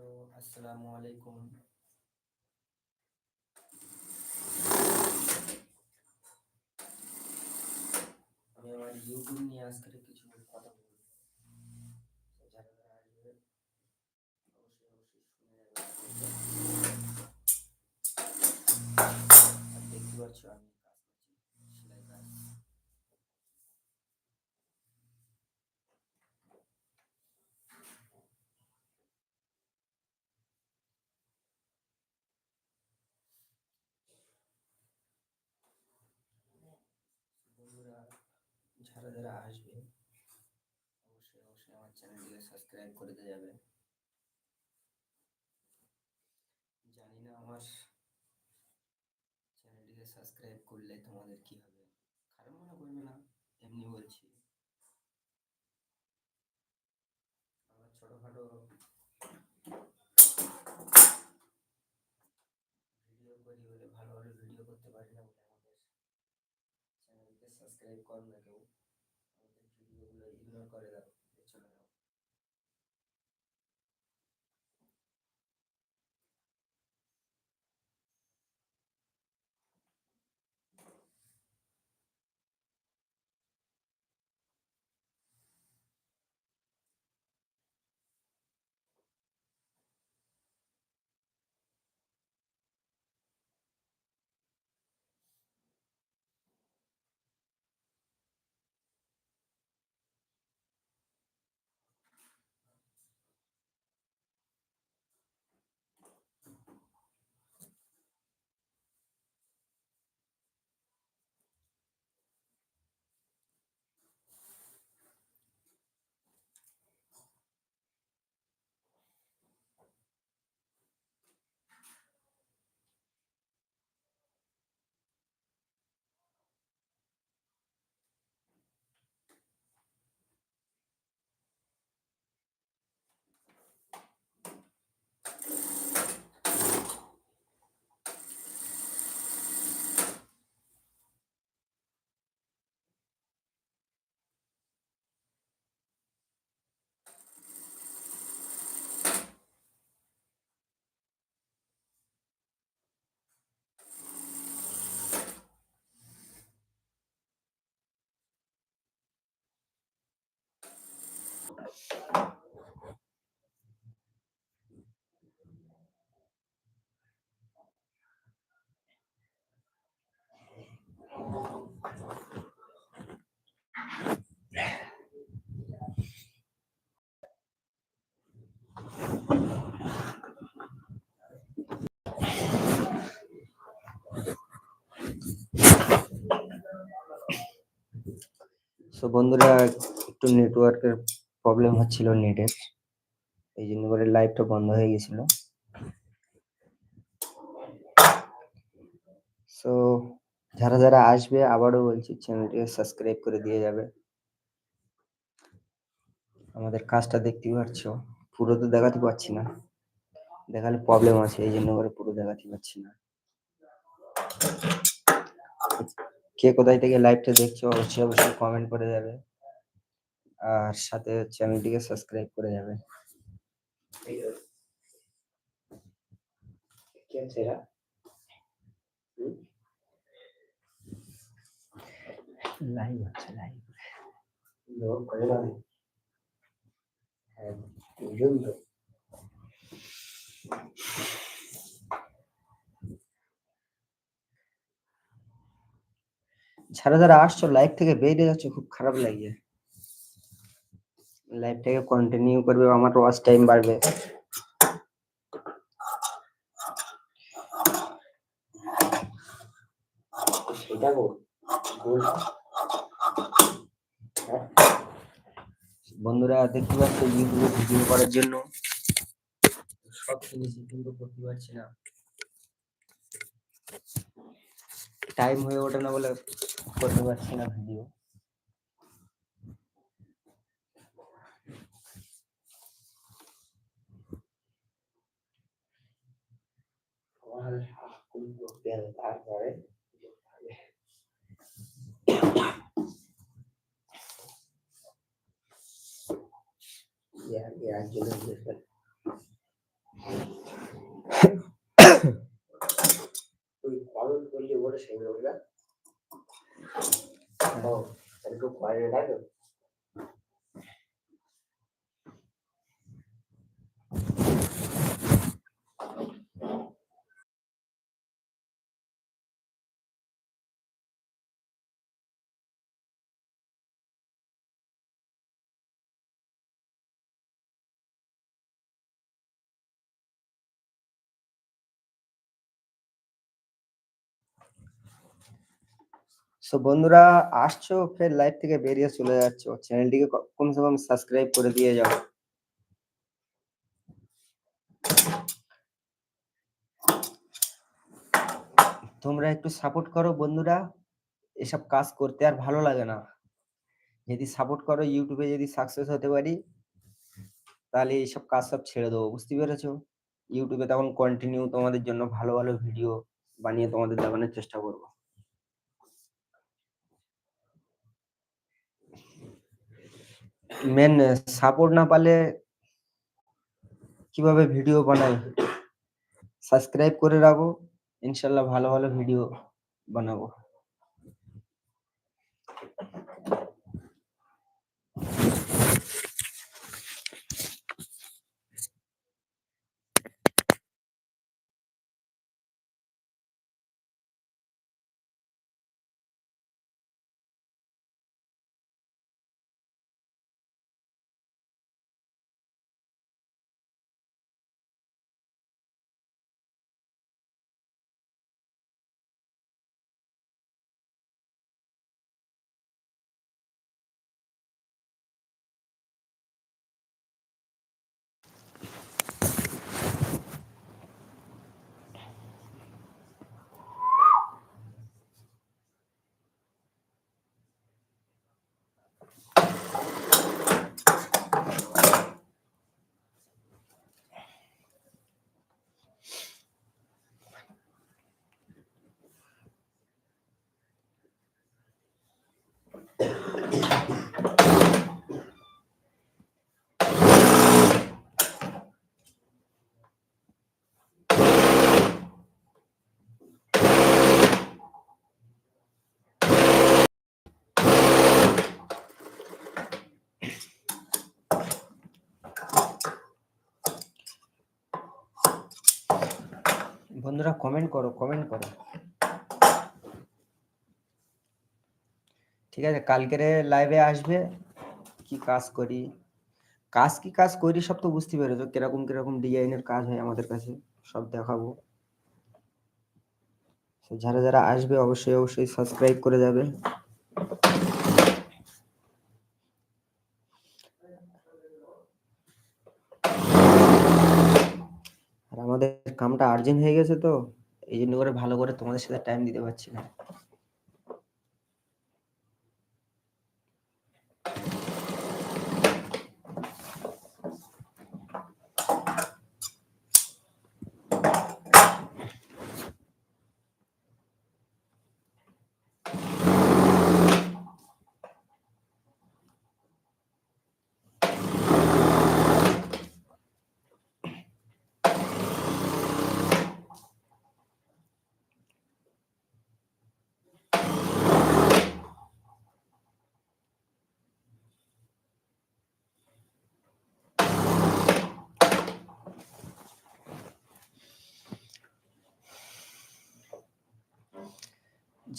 Hello আসসালামু আলাইকুম আমি আমার ইউটিউব নিয়ে আজকে কিছু কথা বলব তো যারা যারা আসবে অবশ্যই অবশ্যই শুনে যাবে আর দেখতে পাচ্ছ আমি কাজ করছি সেলাই কাজ বন্ধুরা যারা যারা আসবে, অবশ্যই অবশ্যই আমার চ্যানেলটিকে সাবস্ক্রাইব করে দিয়ে যাবে জানি না আমার চ্যানেলটিকে সাবস্ক্রাইব করলে তোমাদের কি হবে। খারাপ মনে করবে না, এমনি বলছি। আমরা ছোটোখাটো ভিডিও করি বলে ভালো ভালো ভিডিও করতে পারি না বলে আমাদের চ্যানেলকে সাবস্ক্রাইব করো না কেউ। ইগনোর করে দাও সো বন্ধুরা, একটু নেটওয়ার্কের প্রবলেম হচ্ছিল নেটের এই জন্য করে লাইভটা বন্ধ হয়ে গেছিল। সো যারা যারা আসবে, আবারও বলছি চ্যানেলটিকে সাবস্ক্রাইব করে দিয়ে যাবে। আমাদের কাজটা দেখতে পাচ্ছ পুরো তো দেখাতে পারছি না। দেখালে প্রবলেম আছে, এই জন্য করে পুরো দেখাতে পারছি না। কে কোথায় থেকে লাইভটা দেখছ অবশ্যই অবশ্যই কমেন্ট করে যাবে। আর সাথে চ্যানেলটিকে সাবস্ক্রাইব করে যাবে। লাইভ হচ্ছে লাইভ হ্যাঁ বুঝুন তো যারা যারা আসছো লাইভ থেকে বেরিয়ে যাচ্ছে, খুব খারাপ লাগে। লাইভটাকে কন্টিনিউ করবে, আমার ওয়াচ টাইম বাড়বে। হ্যাঁ। বন্ধুরা, দেখতে পাচ্ছ ইউটিউবে ভিডিও করার জন্য। সব কিনেছি কিন্তু করতে পারছি না। টাইম হয়ে ওঠে না বলে করতে পারছি না ভিডিও তারপরে একজনের বলে সেইগুলো அவரும் சொல்லி கூட செய்யணும்ல தடுக்க সো বন্ধুরা, আসছো, ফের লাইভ থেকে বেরিয়ে চলে যাচ্ছ। চ্যানেলটিকে কমসে কম সাবস্ক্রাইব করে দিয়ে যাও। তোমরা একটু সাপোর্ট করো বন্ধুরা। এসব কাজ করতে আর ভালো লাগে না। যদি সাপোর্ট করো ইউটিউবে যদি সাকসেস হতে পারি, তাহলে এইসব কাজ সব ছেড়ে দেবো, বুঝতে পেরেছ? ইউটিউবে তখন কন্টিনিউ তোমাদের জন্য ভালো ভালো ভিডিও বানিয়ে তোমাদের দেখানোর চেষ্টা করব। মেন সাপোর্ট না পালে কীভাবে ভিডিও বানাই? সাবস্ক্রাইব করে রাখো, ইনশাল্লাহ ভালো ভালো ভিডিও বানাবো। বন্ধুরা কমেন্ট করো কমেন্ট করো। ঠিক আছে, কালকের লাইভে আসবে, কি কাজ করি? কাজ কি কাজ করি সব তো বুঝতে পেরেছ, কীরকম কীরকম ডিজাইনের কাজ হয় আমাদের কাছে, সব দেখাবো। যারা যারা আসবে অবশ্যই অবশ্যই সাবস্ক্রাইব করে যাবে আর আমাদের কামটা আর্জেন্ট হয়ে গেছে তো, এই জন্য করে ভালো করে তোমাদের সাথে টাইম দিতে পারছি না।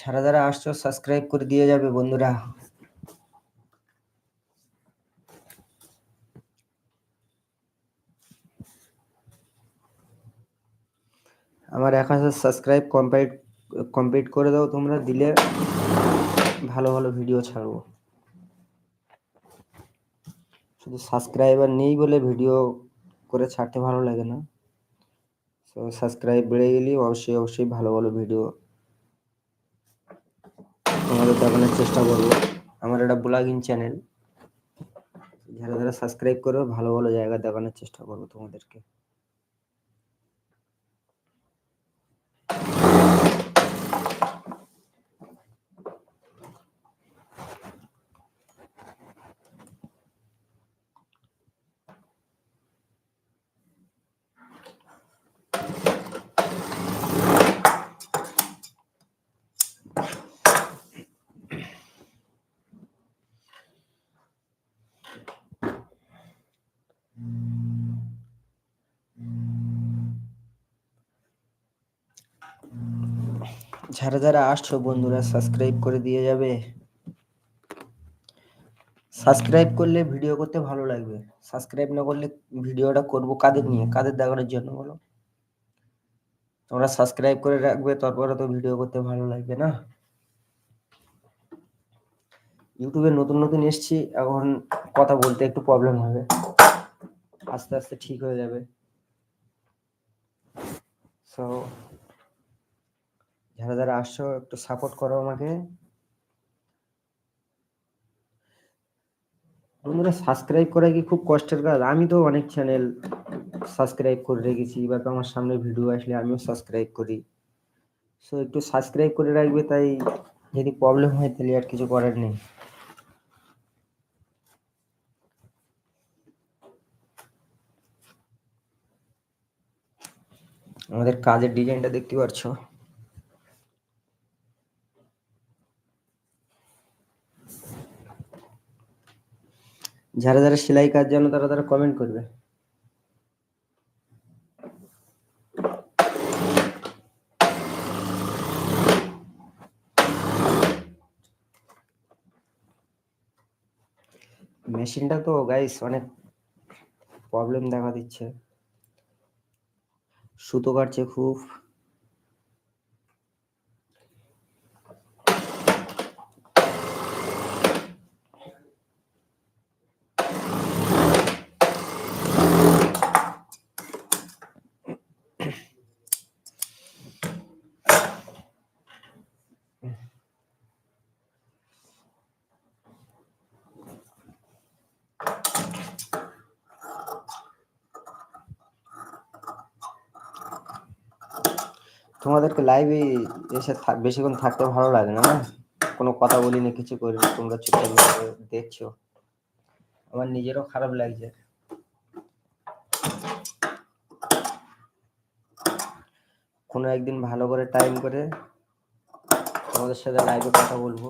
যারা যারা আসছো সাবস্ক্রাইব করে দিয়ে যাবে বন্ধুরা। আমার এক হাজার সাবস্ক্রাইব কমপ্লিট কমপ্লিট করে দাও, তোমরা দিলে ভালো ভালো ভিডিও ছাড়বো। শুধু সাবস্ক্রাইবার নেই বলে ভিডিও করে ছাড়তে ভালো লাগে না। তো সাবস্ক্রাইব বেড়ে গেলে অবশ্যই অবশ্যই ভালো ভালো ভিডিও তোমাদের দেখানোর চেষ্টা করব। আমার এটা ব্লগিং চ্যানেল। যারা যারা সাবস্ক্রাইব করবে, ভালো ভালো জায়গা দেখানোর চেষ্টা করব তোমাদেরকে। যারা যারা আসছো বন্ধুরা সাবস্ক্রাইব করে দিয়ে যাবে। সাবস্ক্রাইব করলে ভিডিও করতে ভালো লাগবে। সাবস্ক্রাইব না করলে ভিডিওটা করব কাদের নিয়ে? কাদের দেখানোর জন্য বলো? তোমরা সাবস্ক্রাইব করে রাখবে, তারপরে তো ভিডিও করতে ভালো লাগবে না। ইউটিউবে নতুন নতুন এসছি, এখন কথা বলতে একটু প্রবলেম হবে। আস্তে আস্তে ঠিক হয়ে যাবে। সো যারা যারা আসছো, একটু সাপোর্ট করো আমাকে। বন্ধুরা সাবস্ক্রাইব করা কি খুব কষ্টের কাজ? আমি তো অনেক চ্যানেল সাবস্ক্রাইব করে রেখেছি। এবার আমার সামনে ভিডিও আসলে আমিও সাবস্ক্রাইব করি। সো একটু সাবস্ক্রাইব করে রাখবে, তাই যদি প্রবলেম হয়, তাহলে আর কিছু করার নেই। আমাদের কাজের ডিজাইনটা দেখতে পাচ্ছ? যারা যারা সেলাই কাজ জানো তারা তারা কমেন্ট করবে। মেশিনটা তো গাইস অনেক প্রবলেম দেখা দিচ্ছে। সুতো কাটছে খুব। তোমাদেরকে লাইভে এসে বেশিক্ষণ থাকতে ভালো লাগে না কোনো কথা বলি না কিছু করি তোমরা চুপচাপ দেখছ। আমার নিজেরও খারাপ লাগছে। কোনো একদিন ভালো করে টাইম করে তোমাদের সাথে লাইভে কথা বলব।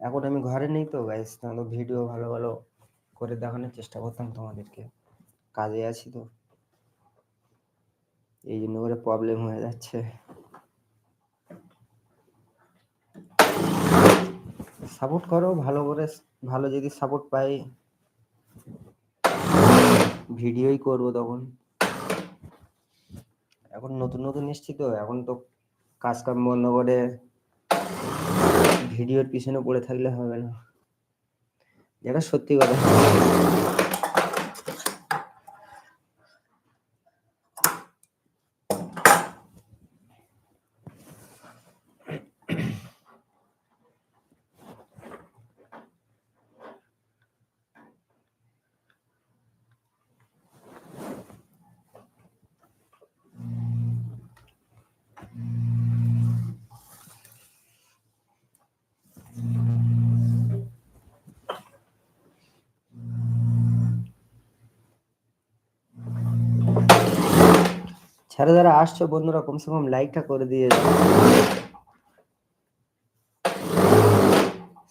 এখন আমি ঘরে নেই তো গাইস তো ভিডিও ভালো ভালো করে দেখানোর চেষ্টা করতাম তোমাদেরকে। কাজে আছি তো। এই জন্য করে প্রবলেম হয়ে যাচ্ছে। সাপোর্ট করো, ভালো করে, ভালো যদি সাপোর্ট পাই। ভিডিওই করব তখন। এখন নতুন নতুন এসছি তো, এখন তো কাজ কাম বন্ধ করে ভিডিওর পিছনে পড়ে থাকলে হবে না। যেটা সত্যি কথা। যারা যারা আসছো, বন্ধুরা, কমসে কম লাইকটা করে দিয়ে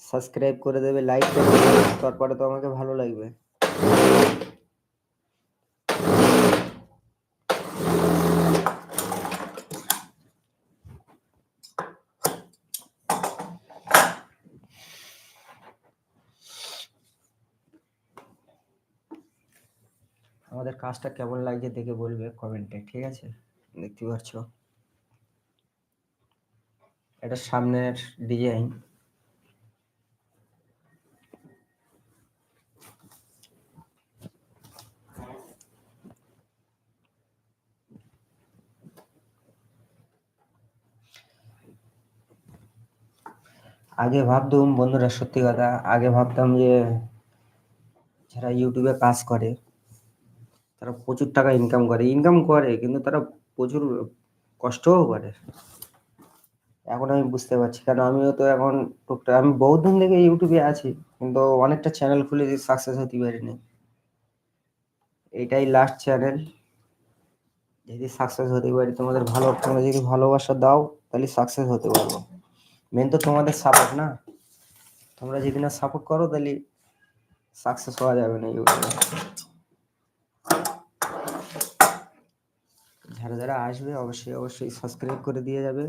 সাবস্ক্রাইব করে দেবে লাইক তারপরে তো আমাকে ভালো লাগবে। আমাদের কাজটা কেমন লাগছে দেখে বলবে কমেন্টে ঠিক আছে? দেখতে পাচ্ছ? এটা সামনের ডিজাইন আগে ভাবতাম বন্ধুরা, সত্যি কথা, আগে ভাবতাম যে যারা ইউটিউবে কাজ করে তারা প্রচুর টাকা ইনকাম করে। ইনকাম করে, কিন্তু তারা প্রচুর কষ্টও করে। এখন আমি বুঝতে পারছি কারণ আমিও তো এখন টুকটাক আমি বহুত দিন থেকে ইউটিউবে আছি, কিন্তু অনেকটা চ্যানেল খুলে সাকসেস হতে পারিনি। এটাই লাস্ট চ্যানেল যদি সাকসেস হতে পারি, তোমাদের ভালো তোমরা যদি ভালোবাসা দাও, তাহলে সাকসেস হতে পারব। মেন তো তোমাদের সাপোর্ট না। তোমরা যদি না সাপোর্ট করো, তাহলে সাকসেস হওয়া যাবে না ইউটিউবে যারা যারা আসবে অবশ্যই অবশ্যই সাবস্ক্রাইব করে দিয়ে যাবে।